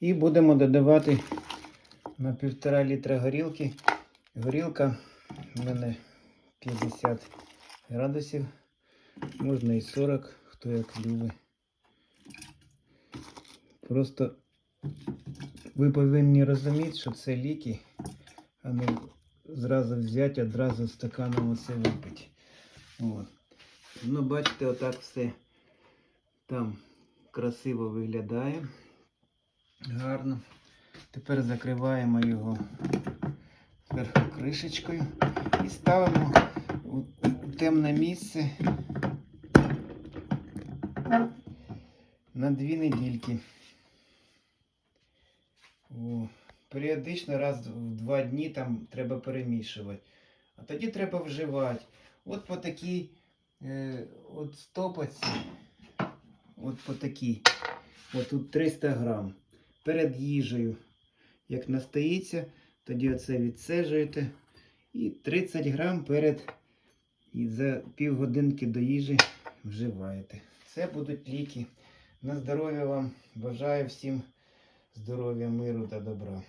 І будемо додавати на півтора літра горілки. Горілка в мене 50 градусів. Можна і 40, хто як любить. Просто ви повинні розуміти, що це ліки, а не зразу взяти, одразу стаканом оце випити. От. Ну, бачите, отак все там красиво виглядає. Гарно. Тепер закриваємо його зверху кришечкою і ставимо у, темне місце на дві недільки. О, періодично раз в два дні там треба перемішувати. А тоді треба вживати. От по такій е, от стопочці, от по такій. От тут 300 грам. Перед їжею. Як настоїться, тоді оце відсежуєте. І 30 грам перед і за півгодинки до їжі вживаєте. Це будуть ліки. На здоров'я вам. Бажаю всім здоров'я, миру та добра.